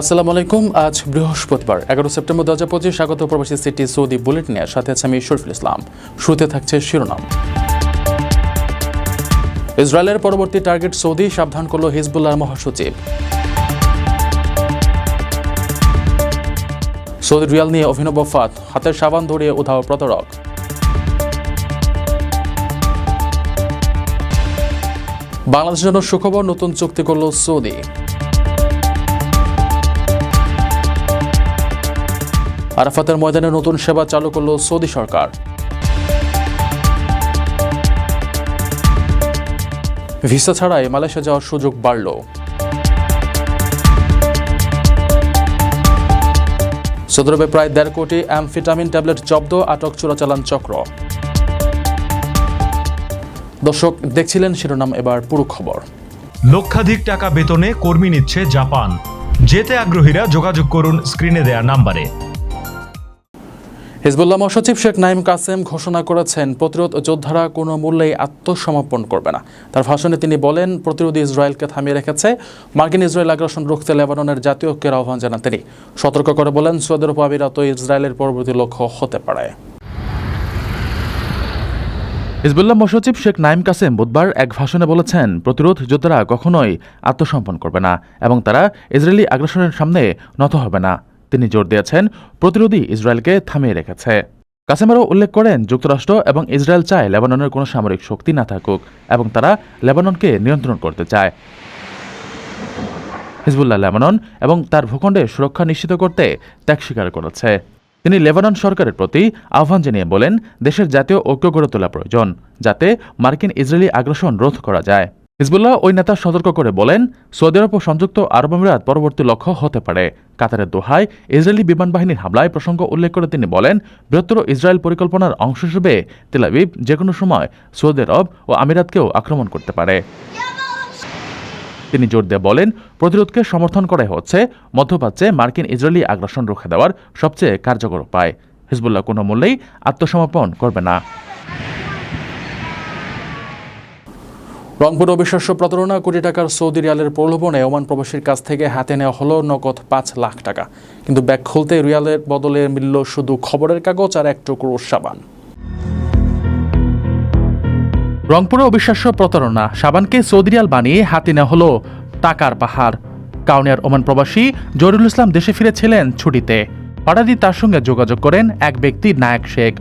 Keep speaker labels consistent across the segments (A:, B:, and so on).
A: আসসালামু আলাইকুম, আজ বৃহস্পতিবার, এগারো সেপ্টেম্বর দু হাজার পঁচিশ, স্বাগত প্রবাসী সিটি সৌদি বুলেট নিয়ে সাথে আছে আমি শরীফুল ইসলাম। শুরুতে থাকছে শিরোনাম। ইসরায়েলের পরবর্তী টার্গেট সৌদি, সাবধান করল হিজবুল্লাহর মহাসচিব। সৌদি রিয়াল নিয়ে অভিনব ফাত হাতের সাবান ধরিয়ে উধাও প্রতারক। বাংলাদেশের জন্য সুখবর, নতুন চুক্তি করল সৌদি। আরাফাতের ময়দানে নতুন সেবা চালু করল সৌদি সরকার। ভিসা ছাড়াই মালয়েশিয়া যাওয়ার সুযোগ বাড়ল। সদরবে প্রায় দেড় কোটি অ্যামফিটামিন ট্যাবলেট জব্দ, আটক চোরাচালান চক্র। দর্শক, দেখছিলেন শিরোনাম, এবার পুরো খবর।
B: লক্ষাধিক টাকা বেতনে কর্মী নিচ্ছে জাপান। যেতে আগ্রহীরা যোগাযোগ করুন স্ক্রিনে দেয়া নাম্বারে।
A: হিজবুল্লাহ মহাসচিব শেখ নাইম কাসেম ঘোষণা করেছেন, প্রতিরোধ যোদ্ধারা কোনো মূল্যেই আত্মসমর্পণ করবে না। তার ভাষণে তিনি বলেন, প্রতিরোধী ইসরায়েলকে থামিয়ে রেখেছে মার্কিন ইসরায়েল আগ্রাসন রুখতে লেবাননের জাতীয় ঐক্যের আহ্বান জানান তিনি। সতর্ক করে বলেন সৌদের আমিরাত ইসরায়েলের পরবর্তী লক্ষ্য হতে পারে। হিজবুল্লাহ মহাসচিব শেখ নাইম কাসেম বুধবার এক ভাষণে বলেছেন, প্রতিরোধ যোদ্ধারা কখনোই আত্মসমর্পণ করবে না এবং তারা ইসরায়েলি আগ্রাসনের সামনে নত হবে না। তিনি জোর দিয়েছেন, প্রতিরোধী ইসরায়েলকে থামিয়ে রেখেছে। কাসেম আরও উল্লেখ করেন, যুক্তরাষ্ট্র এবং ইসরায়েল চায় লেবাননের কোনো সামরিক শক্তি না থাকুক এবং তারা লেবাননকে নিয়ন্ত্রণ করতে চায়। হিজবুল্লাহ লেবানন এবং তার ভূখণ্ডে সুরক্ষা নিশ্চিত করতে ত্যাগ স্বীকার করেছে। তিনি লেবানন সরকারের প্রতি আহ্বান জানিয়ে বলেন, দেশের জাতীয় ঐক্য গড়ে তোলা প্রয়োজন, যাতে মার্কিন ইসরায়েলি আগ্রাসন রোধ করা যায়। হিজবুল্লাহ ওই নেতা সতর্ক করে বলেন, সৌদি আরব ও সংযুক্ত আরব আমিরাত পরবর্তী লক্ষ্য হতে পারে। কাতারের দোহায় ইসরায়েলি বিমান বাহিনীর হামলায় প্রসঙ্গ উল্লেখ করে তিনি বলেন, বৃহত্তর ইসরায়েল পরিকল্পনার অংশ হিসেবে তেলাবিব যে কোনো সময় সৌদি আরব ও আমিরাতকেও আক্রমণ করতে পারে। তিনি জোর দিয়ে বলেন, প্রতিরোধকে সমর্থন করাই হচ্ছে, মধ্যপ্রাচ্যে মার্কিন ইসরায়েলি আগ্রাসন রুখে দেওয়ার সবচেয়ে কার্যকর উপায়। হিজবুল্লাহ কোনো মূল্যেই আত্মসমর্পণ করবে না। রংপুর অবিশ্বাস্য প্রতারণা, কোটি টাকার সৌদি রিয়ালের প্রলোভনে ওমান প্রবাসীর কাছ থেকে হাতে নেওয়া হলো নগদ পাঁচ লাখ টাকা। কিন্তু ব্যাগ খুলতে রিয়ালের বদলে মিলল শুধু খবরের কাগজ আর এক টুকরো সাবান। রংপুরে অবিশ্বাস্য প্রতারণা, সাবানকে সৌদি রিয়াল বানিয়ে হাতে নেওয়া হলো টাকার পাহাড়। কাউনিয়ার ওমান প্রবাসী জহিরুল ইসলাম দেশে ফিরেছিলেন ছুটিতে। হঠাৎই তার সঙ্গে যোগাযোগ করেন এক ব্যক্তি, নায়ক শেখ।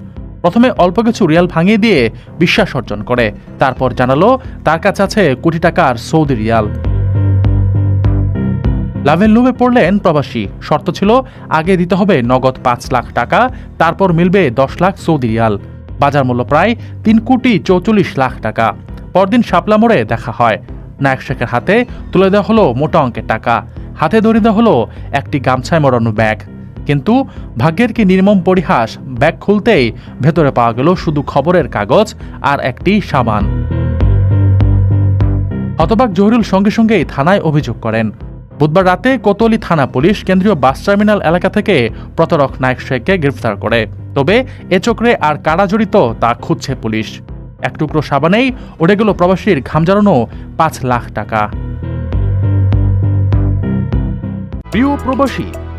A: প্রথমে অল্প কিছু রিয়াল ভাঙিয়ে দিয়ে বিশ্বাস অর্জন করে। তারপর জানালো, তার কাছে আছে কোটি টাকার সৌদি রিয়াল। লাভের লোভে পড়লেন প্রবাসী। শর্ত ছিল, আগে দিতে হবে নগদ পাঁচ লাখ টাকা, তারপর মিলবে দশ লাখ সৌদি রিয়াল। বাজার মূল্য প্রায় তিন কোটি চৌচল্লিশ লাখ টাকা। পরদিন শাপলা মোড়ে দেখা হয়। নায়ক শেখের হাতে তুলে দেওয়া হলো মোটা অঙ্কের টাকা। হাতে ধরে দেওয়া হলো একটি গামছায় মরানো ব্যাগ। কিন্তু ভাগ্যের কি নির্মম পরিহাস ব্যাগ খুলতেই ভেতরে পাওয়া গেল শুধু খবরের কাগজ আর একটি সাবান হতবাক জহিরুল সঙ্গে সঙ্গেই থানায় অভিযোগ করেন। বুধবার রাতে কোতোয়ালি থানা পুলিশ কেন্দ্রীয় বাস টার্মিনাল এলাকা থেকে প্রতারক নায়ক শেখকে গ্রেফতার করে। তবে এ চক্রে আর কারা জড়িত তা খুঁজছে পুলিশ। এক টুকরো সাবানেই উড়ে গেল প্রবাসীর ঘাম ঝরানো পাঁচ লাখ টাকা। প্রিয় প্রবাসী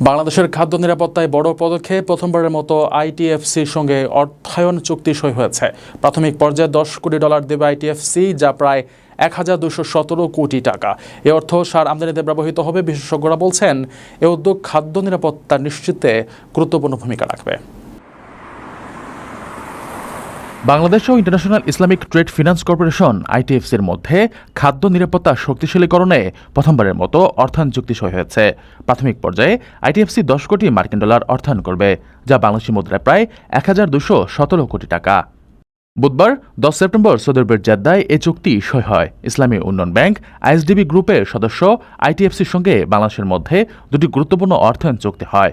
A: বাংলাদেশের খাদ্য নিরাপত্তায় বড় পদক্ষেপ প্রথমবারের মতো আইটিএফসির সঙ্গে অর্থায়ন চুক্তি সই হয়েছে। প্রাথমিক পর্যায়ে দশ কোটি ডলার দেবে আইটিএফসি, যা প্রায় এক হাজার দুশো সতেরো কোটি টাকা। এ অর্থ সার আমদানিতে ব্যবহৃত হবে, বিশেষজ্ঞরা বলছেন, এ উদ্যোগ খাদ্য নিরাপত্তা নিশ্চিতে গুরুত্বপূর্ণ ভূমিকা রাখবে। বাংলাদেশ ও international Islamic trade finance corporation আইটিএফসির মধ্যে খাদ্য নিরাপত্তা শক্তিশালীকরণে প্রথমবারের মতো অর্থায়ন চুক্তি সই হয়েছে। প্রাথমিক পর্যায়ে আইটিএফসি দশ কোটি মার্কিন ডলার অর্থায়ন করবে, যা বাংলাদেশি মুদ্রায় প্রায় এক হাজার দুশো সতেরো কোটি টাকা। বুধবার দশ সেপ্টেম্বর সৌদি জেদ্দায় এ চুক্তি সই হয়। ইসলামী উন্নয়ন ব্যাংক আইএসডিবি গ্রুপের সদস্য আইটিএফসির সঙ্গে বাংলাদেশের মধ্যে দুটি গুরুত্বপূর্ণ অর্থায়ন চুক্তি হয়।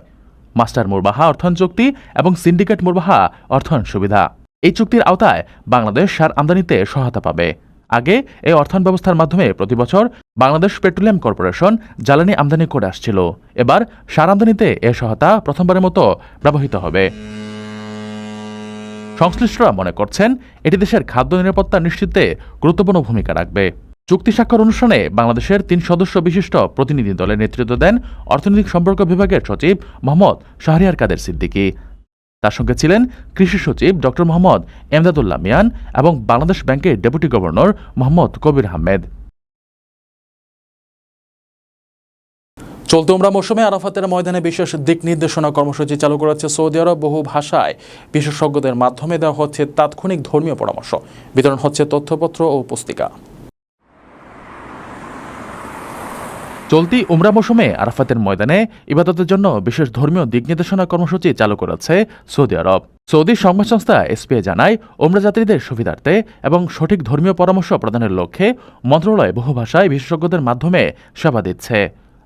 A: মাস্টার মুরবাহা অর্থায়ন চুক্তি এবং সিন্ডিকেট মুরবাহা অর্থায়ন সুবিধা। এই চুক্তির আওতায় বাংলাদেশ সার আমদানিতে সহায়তা পাবে।
C: আগে এই অর্থায়ন ব্যবস্থার মাধ্যমে প্রতি বছর বাংলাদেশ পেট্রোলিয়াম কর্পোরেশন জ্বালানি আমদানি করে আসছিল। এবার সার আমদানিতে এ সহায়তা প্রথমবারের মতো ব্যবহৃত হবে। সংশ্লিষ্টরা মনে করছেন, এটি দেশের খাদ্য নিরাপত্তা নিশ্চিতে গুরুত্বপূর্ণ ভূমিকা রাখবে। চুক্তি স্বাক্ষর অনুষ্ঠানে বাংলাদেশের তিন সদস্য বিশিষ্ট প্রতিনিধি দলের নেতৃত্ব দেন অর্থনৈতিক সম্পর্ক বিভাগের সচিব মোহাম্মদ শাহরিয়ার কাদের সিদ্দিকী। তার সঙ্গে ছিলেন কৃষি সচিব ড. মোহাম্মদ এমদাদুল্লাহ মিয়ান এবং বাংলাদেশ ব্যাংকের ডেপুটি গভর্নর মোহাম্মদ কবির আহমেদ। চলতি উমরা মৌসুমে আরাফাতের ময়দানে বিশেষ দিক নির্দেশনা কর্মসূচি চালু করেছে সৌদি আরব। বহু ভাষায় বিশেষজ্ঞদের মাধ্যমে দেওয়া হচ্ছে তাৎক্ষণিক ধর্মীয় পরামর্শ। বিতরণ হচ্ছে তথ্যপত্র ও পুস্তিকা। চলতি উমরা মৌসুমে আরাফাতের ময়দানে ইবাদতের জন্য বিশেষ ধর্মীয় দিক নির্দেশনা কর্মসূচি চালু করেছে সৌদি আরব। সৌদি সংবাদ সংস্থা এসপিএ জানায়, উমরা যাত্রীদের সুবিধার্থে এবং সঠিক ধর্মীয় পরামর্শ প্রদানের লক্ষ্যে মন্ত্রণালয় বহু ভাষায় বিশেষজ্ঞদের মাধ্যমে সেবা দিচ্ছে।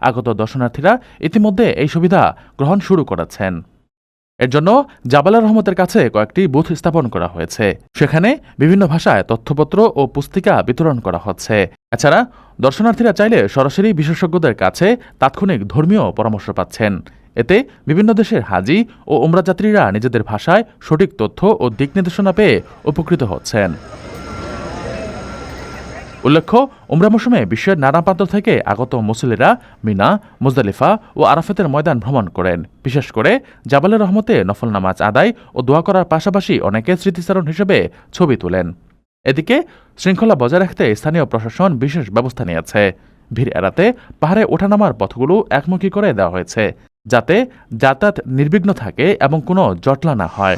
C: আগত দর্শনার্থীরা ইতিমধ্যে এই সুবিধা গ্রহণ শুরু করেছেন। এর জন্য জাবালা রহমতের কাছে কয়েকটি বুথ স্থাপন করা হয়েছে। সেখানে বিভিন্ন ভাষায় তথ্যপত্র ও পুস্তিকা বিতরণ করা হচ্ছে। এছাড়া দর্শনার্থীরা চাইলে সরাসরি বিশেষজ্ঞদের কাছে তাৎক্ষণিক ধর্মীয় পরামর্শ পাচ্ছেন। এতে বিভিন্ন দেশের হাজি ও উমরা যাত্রীরা নিজেদের ভাষায় সঠিক তথ্য ও দিক নির্দেশনা পেয়ে উপকৃত হচ্ছেন। উল্লেখ্য, উমরা মৌসুমে বিশ্বের নানা প্রান্ত থেকে আগত মুসলিরা মিনা, মুজদালিফা ও আরাফাতের ময়দান ভ্রমণ করেন। বিশেষ করে জাবালের রহমতে নফল নামাজ আদায় ও দোয়া করার পাশাপাশি অনেকে স্মৃতিচারণ হিসেবে ছবি তোলেন। এদিকে শৃঙ্খলা বজায় রাখতে স্থানীয় প্রশাসন বিশেষ ব্যবস্থা নিয়েছে। ভিড় এড়াতে পাহাড়ে ওঠানামার পথগুলো একমুখী করে দেওয়া হয়েছে, যাতে যাতায়াত নির্বিঘ্ন থাকে এবং কোনো জটলা না হয়।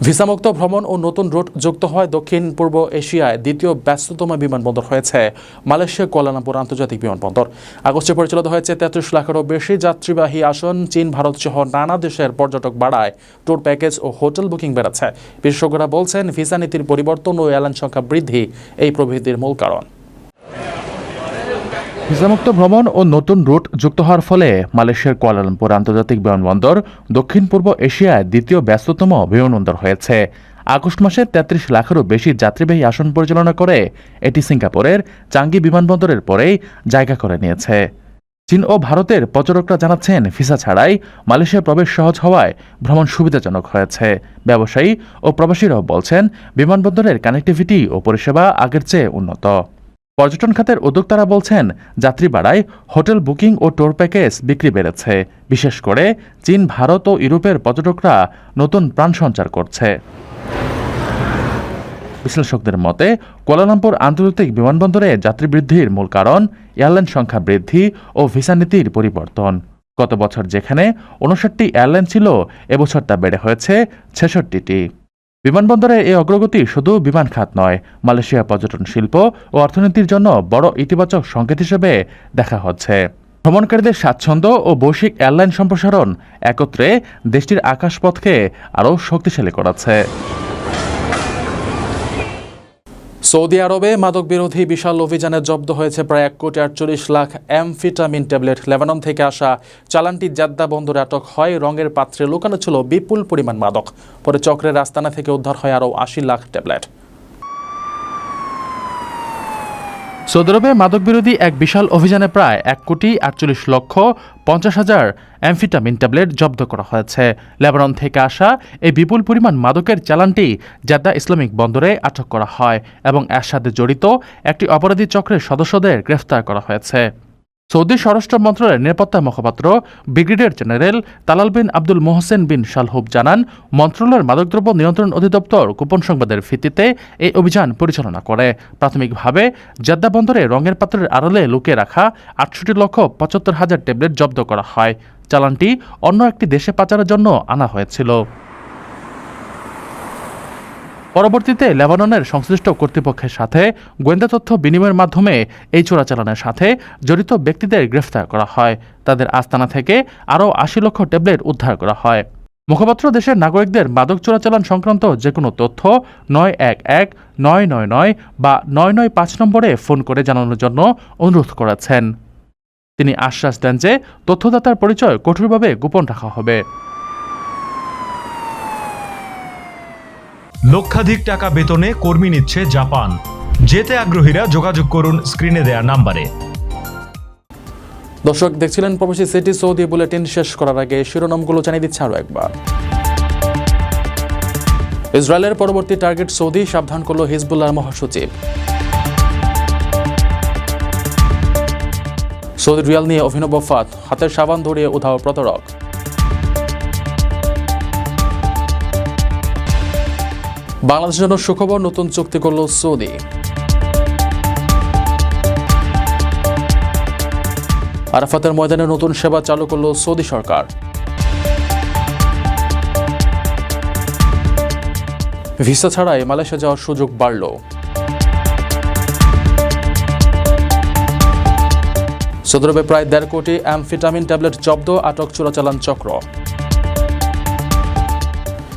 C: ভিসামুক্ত ভ্রমণ ও নতুন রুট যুক্ত হয় দক্ষিণ পূর্ব এশিয়ায় দ্বিতীয় ব্যস্ততম বিমানবন্দর হয়েছে মালয়েশিয়া কোয়ালালামপুর আন্তর্জাতিক বিমানবন্দর। আগস্টে পরিচালিত হয়েছে তেত্রিশ লাখেরও বেশি যাত্রীবাহী আসন, চীন, ভারত সহ নানা দেশের পর্যটক বাড়ায়। ট্যুর প্যাকেজ ও হোটেল বুকিং বেড়েছে। বিশেষজ্ঞরা বলছেন, ভিসা নীতির পরিবর্তন ও এয়ারলাইন সংখ্যা বৃদ্ধি এই প্রবৃদ্ধির মূল কারণ। ভিসামুক্ত ভ্রমণ ও নতুন রুট যুক্ত হওয়ার ফলে মালয়েশিয়ার কুয়ালালামপুর আন্তর্জাতিক বিমানবন্দর দক্ষিণ পূর্ব এশিয়ায় দ্বিতীয় ব্যস্ততম বিমানবন্দর হয়েছে। আগস্ট মাসে তেত্রিশ লাখেরও বেশি যাত্রীবাহী আসন পরিচালনা করে এটি সিঙ্গাপুরের চাঙ্গি বিমানবন্দরের পরেই জায়গা করে নিয়েছে। চীন ও ভারতের পর্যটকরা জানাচ্ছেন, ভিসা ছাড়াই মালয়েশিয়া প্রবেশ সহজ হওয়ায় ভ্রমণ সুবিধাজনক হয়েছে। ব্যবসায়ী ও প্রবাসীরাও বলছেন, বিমানবন্দরের কানেক্টিভিটি ও পরিষেবা আগের চেয়ে উন্নত। পর্যটন খাতের উদ্যোক্তারা বলছেন, যাত্রী বাড়ায় হোটেল বুকিং ও ট্যুর প্যাকেজ বিক্রি বেড়েছে। বিশেষ করে চীন, ভারত ও ইউরোপের পর্যটকরা নতুন প্রাণ সঞ্চার করছে। বিশ্লেষকদের মতে, কোয়ালালামপুর আন্তর্জাতিক বিমানবন্দরে যাত্রী বৃদ্ধির মূল কারণ এয়ারলাইন সংখ্যা বৃদ্ধি ও ভিসা নীতির পরিবর্তন। গত বছর যেখানে উনষাটটি এয়ারলাইন ছিল, এবছর তা বেড়ে হয়েছে ছেষট্টিটি। বিমানবন্দরে এই অগ্রগতি শুধু বিমান খাত নয়, মালয়েশিয়া পর্যটন শিল্প ও অর্থনীতির জন্য বড় ইতিবাচক সংকেত হিসেবে দেখা হচ্ছে। ভ্রমণকারীদের স্বাচ্ছন্দ্য ও বৈশ্বিক এয়ারলাইন সম্প্রসারণ একত্রে দেশটির আকাশপথকে আরও শক্তিশালী করাচ্ছে। সৌদি আরবে মাদক বিরোধী বিশাল অভিযানে জব্দ হয়েছে প্রায় এক কোটি আটচল্লিশ লাখ অ্যামফিটামিন ট্যাবলেট। লেবানন থেকে আসা চালানটি জাদ্দা বন্দরে আটক হয়, রঙের পাত্রে লুকানো ছিল বিপুল পরিমাণ মাদক। পরে চক্রের রাস্তানা থেকে উদ্ধার হয় আরও আশি লাখ ট্যাবলেট। সৌদি আরবে মাদক বিরোধী এক বিশাল অভিযানে প্রায় এক কোটি আটচল্লিশ লক্ষ পঞ্চাশ হাজার অ্যামফিটামিন ট্যাবলেট জব্দ করা হয়েছে। লেবানন থেকে আসা এই বিপুল পরিমাণ মাদকের চালানটি জাদ্দা ইসলামিক বন্দরে আটক করা হয় এবং এর সাথে জড়িত একটি অপরাধী চক্রের সদস্যদের গ্রেফতার করা হয়েছে। সৌদি স্বরাষ্ট্র মন্ত্রণালয়ের নিরাপত্তা মুখপাত্র, brigadier general Talal bin Abdul Mohsen bin Shalhoub জানান, মন্ত্রণালয়ের মাদকদ্রব্য নিয়ন্ত্রণ অধিদপ্তর গোপন সংবাদের ভিত্তিতে এই অভিযান পরিচালনা করে। প্রাথমিকভাবে, জাদ্দা বন্দরে রঙের পাত্রের আড়ালে লুকিয়ে রাখা আটষট্টি লক্ষ পঁচাত্তর হাজার ট্যাবলেট জব্দ করা হয়। চালানটি অন্য একটি দেশে পাচারের জন্য আনা হয়েছিল। পরবর্তীতে লেবাননের সংশ্লিষ্ট কর্তৃপক্ষের সাথে গোয়েন্দা তথ্য বিনিময়ের মাধ্যমে এই চোরাচালানের সাথে জড়িত ব্যক্তিদের গ্রেফতার করা হয়। তাদের আস্তানা থেকে আরও আশি লক্ষ ট্যাবলেট উদ্ধার করা হয়।
A: মুখপাত্র দেশের নাগরিকদের মাদক চোরাচালান সংক্রান্ত যে কোনো তথ্য নয় এক এক, নয় নয় নয় বা নয় নয় পাঁচ নম্বরে ফোন করে জানানোর জন্য অনুরোধ করেছেন। তিনি আশ্বাস দেন যে তথ্যদাতার পরিচয় কঠোরভাবে গোপন রাখা হবে।
B: লক্ষাধিক টাকা বেতনে কর্মী নিচ্ছে জাপান। যেতে আগ্রহীরা যোগাযোগ করুন স্ক্রিনে দেয়া নাম্বারে।
A: দর্শক, দেখছিলেন প্রবাসী সিটি সৌদি বুলেটিন শেষ করার আগে শিরোনামগুলো জানিয়ে দিচ্ছে আরও একবার। ইসরায়েলের পরবর্তী টার্গেট সৌদি, সাবধান করল হিজবুল্লাহর মহাসচিব। সৌদি রিয়াল নিয়ে অভিনব ফাত হাতের সাবান ধরিয়ে উধাও প্রতারক। বাংলাদেশের জন্য সুখবর, নতুন চুক্তি করল সৌদি। আরাফাতের ময়দানে নতুন সেবা চালু করল সৌদি সরকার। ভিসা ছাড়াই মালয়েশিয়া যাওয়ার সুযোগ বাড়ল। সদরবে প্রায় দেড় কোটি অ্যামফিটামিন ট্যাবলেট জব্দ, আটক চোরাচালান চক্র।